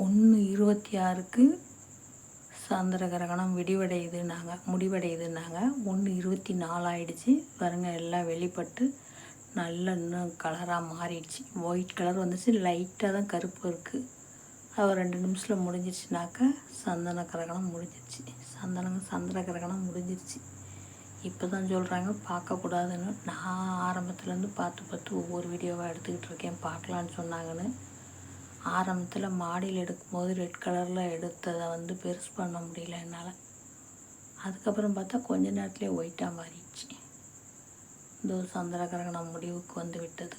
ஒன்று இருபத்தி ஆறுக்கு சந்திர கிரகணம் விடிவடையுதுன்னாங்க முடிவடையுதுன்னாங்க. ஒன்று இருபத்தி நாலு ஆயிடுச்சு பாருங்க எல்லாம் வெளிப்பட்டு நல்ல இன்னும் கலராக மாறிடுச்சு. ஒயிட் கலர் வந்துச்சு. லைட்டாக தான் கருப்பு இருக்குது அது ரெண்டு நிமிஷத்தில் முடிஞ்சிருச்சுனாக்கா சந்தன கிரகணம் முடிஞ்சிருச்சு. சந்தனம் சந்திர கிரகணம் முடிஞ்சிருச்சு. இப்போ தான் சொல்கிறாங்க பார்க்கக்கூடாதுன்னு. நான் ஆரம்பத்துலேருந்து பார்த்து பார்த்து ஒவ்வொரு வீடியோவாக எடுத்துக்கிட்டு இருக்கேன். பார்க்கலான்னு சொன்னாங்கன்னு. ஆரம்பத்தில் மாடியில் எடுக்கும்போது ரெட் கலரில் எடுத்ததை வந்து பெருசு பண்ண முடியல என்னால். அதுக்கப்புறம் பார்த்தா கொஞ்ச நேரத்துலேயே ஒயிட்டாக மாறிடுச்சு. இதோ சந்திரகிரகணம் முடிவுக்கு வந்து விட்டது.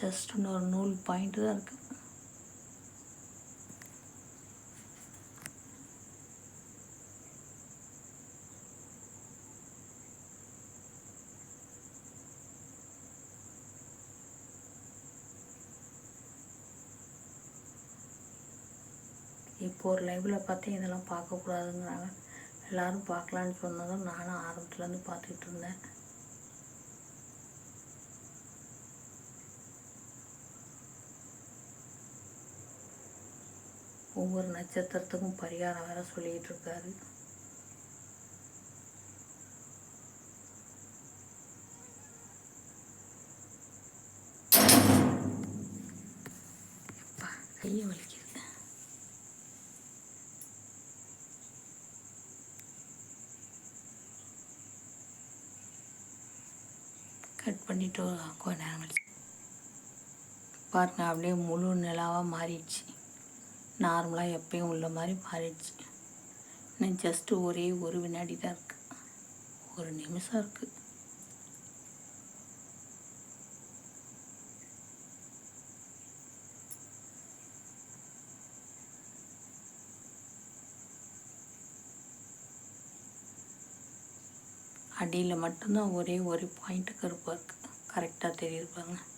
ஜஸ்ட் இன்னொரு நூல் பாயிண்ட் தான் இருக்குது இப்போ ஒரு லைவில் பார்த்தேன் இதெல்லாம் பார்க்கக்கூடாதுங்கிறாங்க. எல்லோரும் பார்க்கலான்னு சொன்னதும் நானும் ஆரம்பத்துலேருந்து பார்த்துக்கிட்டு இருந்தேன். ஒவ்வொரு நட்சத்திரத்துக்கும் பரிகாரம் வேற சொல்லிகிட்டு இருக்காரு. கையை வலிக்க. கட் பண்ணிவிட்டு கொஞ்ச நேரம் கழிச்சு. பாருங்க அப்படியே முழு நிலாவாக மாறிடுச்சு. நார்மலாக எப்பயும் உள்ள மாதிரி மாறிடுச்சு. இன்னும் ஜஸ்ட்டு ஒரே ஒரு வினாடி தான் இருக்குது ஒரு நிமிஷம் இருக்குது அடியில் மட்டும்தான் ஒரே ஒரு பாயிண்ட்டு கருப்பாக இருக்குது கரெக்டாக தெரியுது பாருங்கள்